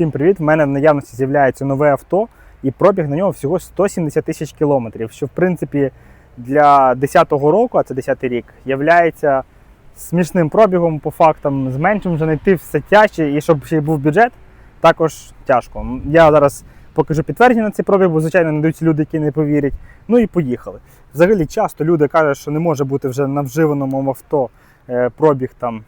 Всім привіт! В мене в наявності з'являється нове авто, і пробіг на нього всього 170 тисяч кілометрів, що в принципі для 10-го року, а це 10-й рік, являється смішним пробігом по фактам. З меншим вже знайти все тяжче, і щоб ще був бюджет, також тяжко. Я зараз покажу підтвердження на цей пробіг, бо звичайно знайдуться люди, які не повірять. Ну і поїхали. Взагалі, часто люди кажуть, що не може бути вже на вживаному авто е, пробіг там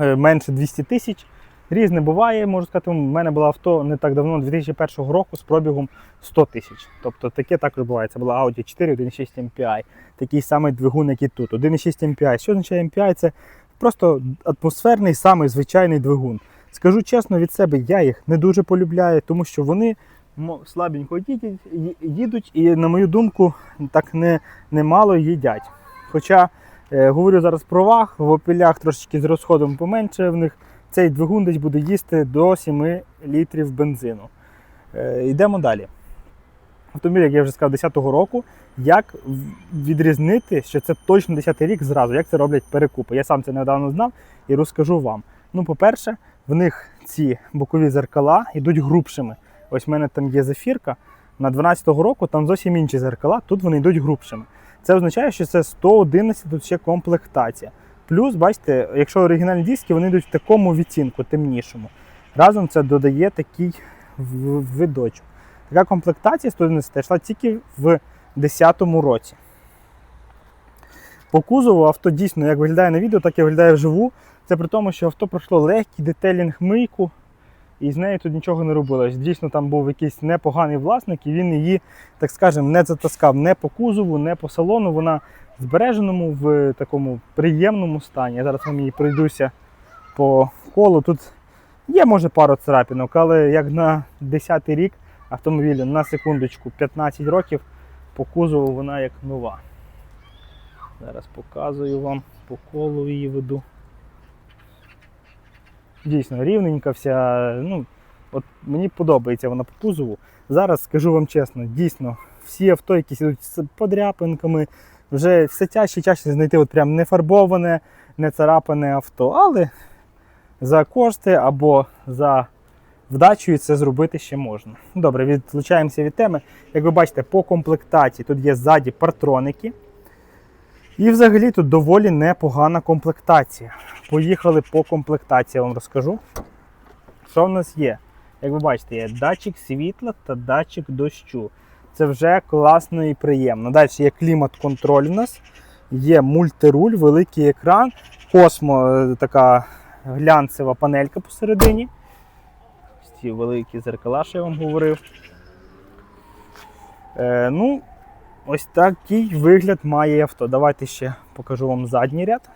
е, менше 200 тисяч. Різне буває, можу сказати, у мене було авто не так давно, 2001 року з пробігом 100 тисяч. Тобто таке також буває. Це була Audi 4 1.6 MPI. Такий самий двигун, як і тут. 1.6 MPI. Що означає MPI? Це просто атмосферний, самий звичайний двигун. Скажу чесно від себе, я їх не дуже полюбляю, тому що вони слабенько їдуть, їдуть і, на мою думку, так не, немало їдять. Хоча е, говорю зараз про ваг, в опілях трошечки з розходом поменше в них цей двигун десь буде їсти до 7 літрів бензину. Е, йдемо далі. Автомобіль, як я вже сказав, 10-го року. Як відрізнити, що це точно 10-й рік зразу, як це роблять перекупи? Я сам це недавно знав і розкажу вам. Ну, по-перше, в них ці бокові зеркала йдуть грубшими. Ось в мене там є зефірка. На 12-го року там зовсім інші зеркала, тут вони йдуть грубшими. Це означає, що це 111 тут ще комплектація. Плюс, бачите, якщо оригінальні диски, вони йдуть в такому відтінку, темнішому. Разом це додає такий видочок. Така комплектація 111 йшла тільки в 2010 році. По кузову авто дійсно як виглядає на відео, так і виглядає вживу. Це при тому, що авто пройшло легкий детелінг мийку, і з нею тут нічого не робилось. Дійсно, там був якийсь непоганий власник, і він її, так скажемо, не затаскав не по кузову, не по салону. Вона збереженому, в такому приємному стані. Я зараз вам її пройдуся по колу. Тут є, може, пару царапінок, але як на 10-й рік автомобілю на секундочку 15 років, по кузову вона як нова. Зараз показую вам по колу її веду. Дійсно, рівненька вся. Ну, от мені подобається вона по кузову. Зараз скажу вам чесно, дійсно, всі авто, які йдуть з подряпинками, вже все тяжче і тяжче знайти от прям не не царапане авто. Але за кошти або за вдачею це зробити ще можна. Добре, відлучаємося від теми. Як ви бачите, по комплектації тут є ззаді партроники. І взагалі тут доволі непогана комплектація. Поїхали по комплектації, я вам розкажу. Що в нас є? Як ви бачите, є датчик світла та датчик дощу. Це вже класно і приємно. Далі є клімат-контроль у нас, є мультируль, великий екран, космо е, така глянцева панелька посередині. Ці великі зеркала, що я вам говорив. Е, ну, ось такий вигляд має авто. Давайте ще покажу вам задній ряд.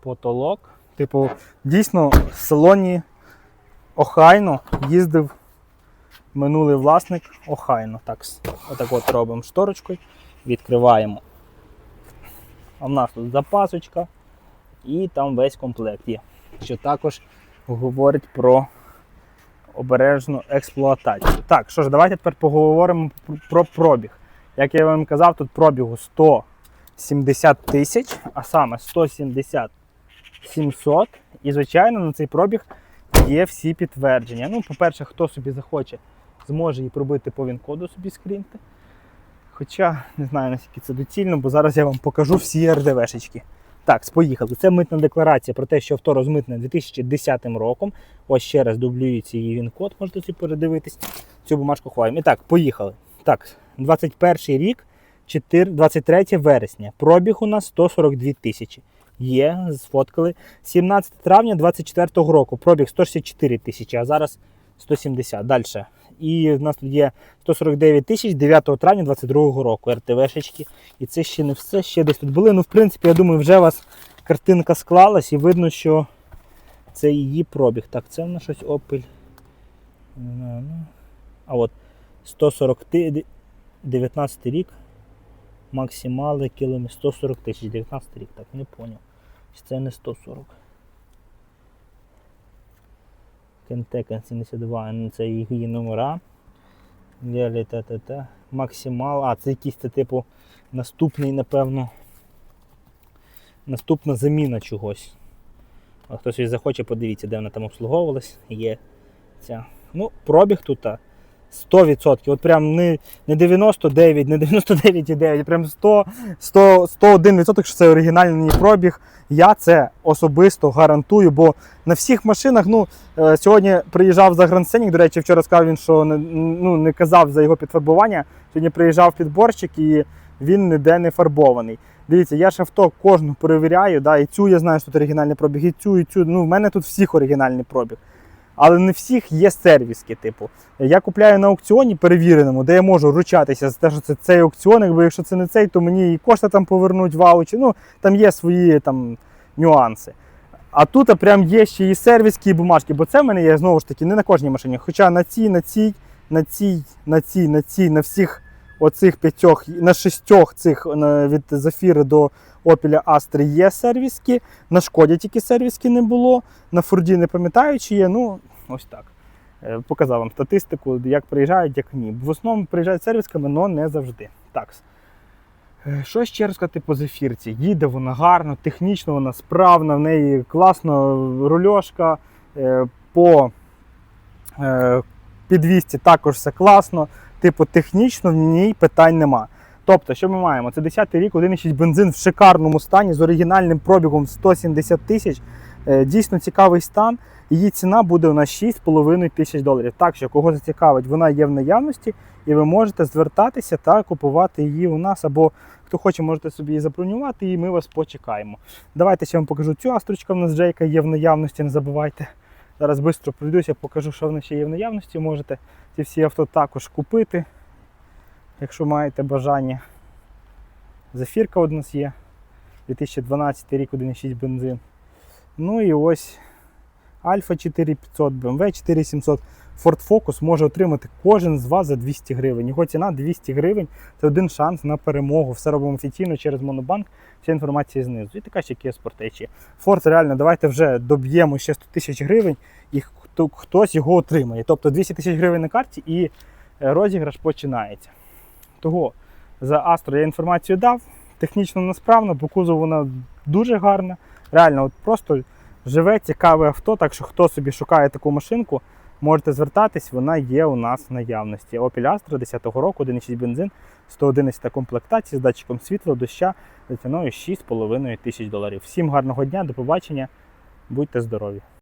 Потолок. Типу, дійсно в салоні охайно їздив минулий власник охайно. Так, отак от робимо шторочкою, відкриваємо. А в нас тут запасочка і там весь комплект є. Що також говорить про обережну експлуатацію. Так, що ж, давайте тепер поговоримо про пробіг. Як я вам казав, тут пробігу 170 тисяч, а саме 170 700. І, звичайно, на цей пробіг є всі підтвердження. Ну, по-перше, хто собі захоче, зможе її пробити по він-коду собі скрінти. Хоча не знаю наскільки це доцільно, бо зараз я вам покажу всі РДВшечки. Так, поїхали. Це митна декларація про те, що авто розмитне 2010 роком. Ось ще раз дублюється її він-код, можете собі передивитись. Цю бумажку ховаємо. І так, поїхали. Так, 21 рік, 4, 23 вересня. Пробіг у нас 142 тисячі. Є, сфоткали. 17 травня 24 року. Пробіг 164 тисячі, а зараз 170. Далі. І в нас тут є 149 тисяч 9 травня 22 року. РТВшечки. І це ще не все, ще десь тут були. Ну, в принципі, я думаю, вже у вас картинка склалась і видно, що це її пробіг. Так, це в нас щось. Ну, ну. А от 140 19 рік. Максимали кілометр 140 тисяч, 19 рік, так не поняв. Це не 140? Кентекен 72, ну, це її номера. Та-та-та. Максимал. А, це якийсь це типу наступний, напевно. наступна заміна чогось. А хтось захоче, подивіться, де вона там обслуговувалась. Є ця. Ну, пробіг тут 100%. От прям не, не 99, не 99,9, прям 100, 100, 101%, що це оригінальний пробіг. Я це особисто гарантую, бо на всіх машинах, ну, е, сьогодні приїжджав за Гранд до речі, вчора сказав він, що не, ну, не казав за його підфарбування. Сьогодні приїжджав підборщик і він ніде не фарбований. Дивіться, я ж авто кожну перевіряю, да, і цю я знаю, що тут оригінальний пробіг, і цю, і цю. Ну, в мене тут всіх оригінальний пробіг. Але не всіх є сервіски, типу. Я купляю на аукціоні перевіреному, де я можу ручатися за те, що це цей аукціон, якби якщо це не цей, то мені і кошти там повернуть ваучі. Ну, там є свої там нюанси. А тут прям є ще і сервіски, і бумажки, бо це в мене є знову ж таки не на кожній машині. Хоча на цій, на цій, на цій, на цій, на цій, на всіх оцих п'ятьох, на шістьох цих від Зафіри до Opel Astra є сервіски. На шкоді тільки сервіски не було. На Форді не пам'ятаю, чи є. Ну, ось так. Е, Показав вам статистику, як приїжджають, як ні. В основному приїжджають сервісками, але не завжди. Так. Е, Що ще розказати по зефірці? Їде вона гарно, технічно вона справна, в неї класно рульошка. е, По е, підвісці також все класно. Типу, технічно в ній питань нема. Тобто, що ми маємо? Це 10-й рік, 1,6 бензин в шикарному стані з оригінальним пробігом 170 тисяч. Е, Дійсно цікавий стан. Її ціна буде у нас 6,5 тисяч доларів. Так що, кого зацікавить, вона є в наявності, і ви можете звертатися та купувати її у нас. Або хто хоче, можете собі її забронювати, і ми вас почекаємо. Давайте ще вам покажу цю астрочку. У нас Джейка є в наявності, не забувайте. Зараз швидко пройдуся, покажу, що в нас ще є в наявності. Можете ці всі авто також купити, якщо маєте бажання. Зафірка у нас є. 2012 рік 1,6 бензин. Ну і ось Альфа 4500, BMW 4700. Ford Focus може отримати кожен з вас за 200 гривень. Його ціна 200 гривень це один шанс на перемогу. Все робимо офіційно через Монобанк. Вся інформація знизу. І така ще Kia Sportage. Ford реально, давайте вже доб'ємо ще 100 тисяч гривень і хто, хтось його отримає. Тобто 200 тисяч гривень на карті і е, розіграш починається. Того за Astro я інформацію дав. Технічно насправно, по кузову вона дуже гарна. Реально, от просто живе, цікаве авто. Так що хто собі шукає таку машинку, можете звертатись, вона є у нас в наявності. Opel Astra 10-го року, 1,6 бензин, 111 комплектації з датчиком світла, доща за ціною 6,5 тисяч доларів. Всім гарного дня, до побачення, будьте здорові!